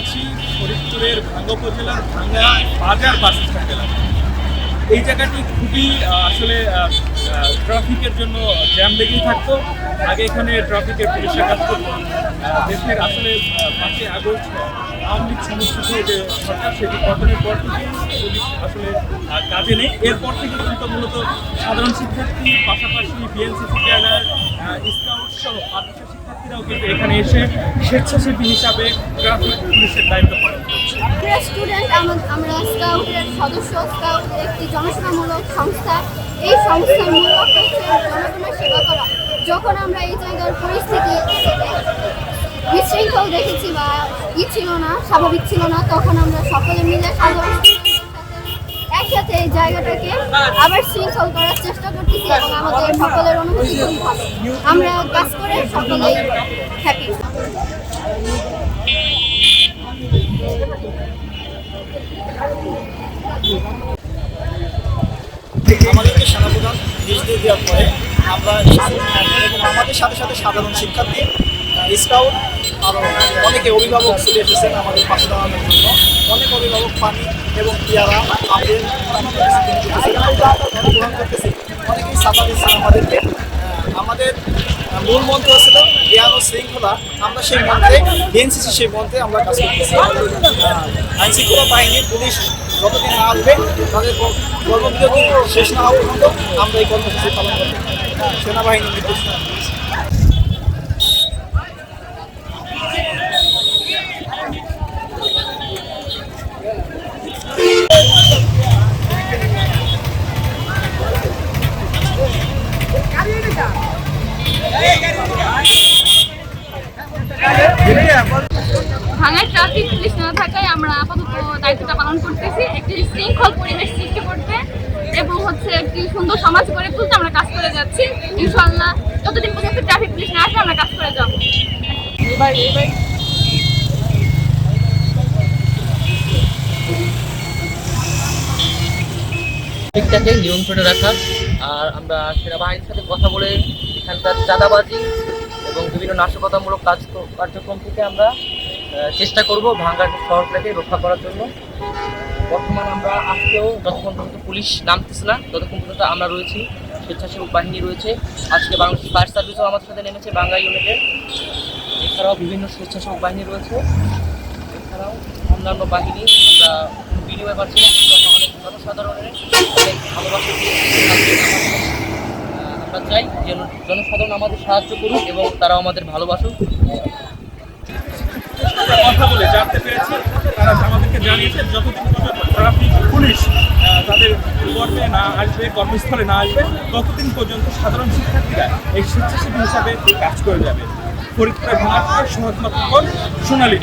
আছি ফরিদপুরের ভাঙ্গা উপজেলার ভাঙ্গা বাজার বাস স্ট্যান্ড এলাকায়। এই জায়গাটি খুবই আসলে ট্রাফিকের জন্য জ্যাম লেগেই থাকতো। আগে এখানে ট্রাফিকের পুলিশের কাজ করতো। দেশের আসলে পাঁচই আগস্ট আওয়ামী লীগ সমর্থিত যে সরকার, সেটি পতনের পর থেকে পুলিশ আসলে কাজে নেই। এরপর থেকে কিন্তু মূলত সাধারণ শিক্ষার্থী, পাশাপাশি বিএনসিসি ক্যাডার স্কাউট সহ আদর্শ শিক্ষার্থীরাও কিন্তু এখানে এসে স্বেচ্ছাসেবী হিসাবে ট্রাফিক পুলিশের দায়িত্ব পালন করছে। স্টুডেন্ট আমরা স্কাউটের সদস্য স্কাউট একটি জনসেবামূলক সংস্থা। এই সংস্থার মূল লক্ষ্য জনগণের সেবা করা। যখন আমরা এই জায়গার পরিস্থিতি বিশৃঙ্খল দেখেছি বা ই ছিল না, স্বাভাবিক ছিল না, তখন আমরা সকলে মিলে একসাথে এই জায়গাটাকে আবার শৃঙ্খল করার চেষ্টা করতেছি এবং আমাদের সকলের খুবই আমরা কাজ করে সকলেই আমাদেরকে সেনাপ্রধান নির্দেশ দেওয়ার পরে আমরা আমাদের সাথে সাথে সাধারণ শিক্ষার্থী স্কাউট আরও অনেকে অভিভাবক চলে এসেছেন আমাদের পাশে দাঁড়ানোর জন্য। অনেক অভিভাবক, পানি এবং পেয়ারা, আপেল গ্রহণ করতেছে। অনেকেই দিচ্ছেন আমাদেরকে। আমাদের মূল মন্ত্র ছিল জ্ঞান ও শৃঙ্খলা। আমরা সেই মন্ত্রে, এনসিসি সেই মন্ত্রে আমরা কাজ করতেছি। আইন শৃঙ্খলা বাহিনী, পুলিশ যতদিন না আসবে, তাদের কর্মবিরতি শেষ না হওয়া পর্যন্ত আমরা এই কর্মসূচি পালন করব। সেনাবাহিনীর নির্দেশ ভাঙায় ট্রাফিক পুলিশ না থাকায় আমরা আপাতত দায়িত্বটা পালন করতেছি। একটি শৃঙ্খল পরিবেশ সৃষ্টি করতে এবং হচ্ছে একটি সুন্দর সমাজ গড়ে তুলতে আমরা কাজ করে যাচ্ছি। ইনশাল্লাহ যতদিন পর্যন্ত ট্রাফিক পুলিশ না আসে আমরা কাজ করে যাব। দিকটাকে নিয়ন্ত্রণে রাখা আর আমরা সেনাবাহিনীর সাথে কথা বলে এখানকার চাঁদাবাজি এবং বিভিন্ন নাশকতামূলক কাজ কার্যক্রম থেকে আমরা চেষ্টা করব ভাঙ্গার শহরটাকে রক্ষা করার জন্য। বর্তমান আমরা আজকেও যতক্ষণ পর্যন্ত পুলিশ নামতেছে না, ততক্ষণ পর্যন্ত আমরা রয়েছি, স্বেচ্ছাসেবক বাহিনী রয়েছে। আজকে বাংলাদেশ ফায়ার সার্ভিসও আমাদের সাথে নেমেছে বাংলা ইউনিটের এছাড়াও বিভিন্ন স্বেচ্ছাসেবক বাহিনী রয়েছে। এছাড়াও অন্যান্য বাহিনী, আমরা বিনিময় পাচ্ছি না অনেক জনসাধারণের অনেক ভালোবাসা আমরা চাই যেন জনসাধারণ আমাদের সাহায্য করুক এবং তারাও আমাদের ভালোবাসুক। কথা বলে জানতে পেরেছি। তারা আমাদেরকে জানিয়েছেন যতদিন পর্যন্ত ট্রাফিক পুলিশ তাদের কর্মে না আসবে, কর্মস্থলে না আসবে, ততদিন পর্যন্ত সাধারণ শিক্ষার্থীরা এই স্বেচ্ছাসেবী হিসাবে কাজ করে যাবে। ফরিদপুরের ভাঙার সোনালী।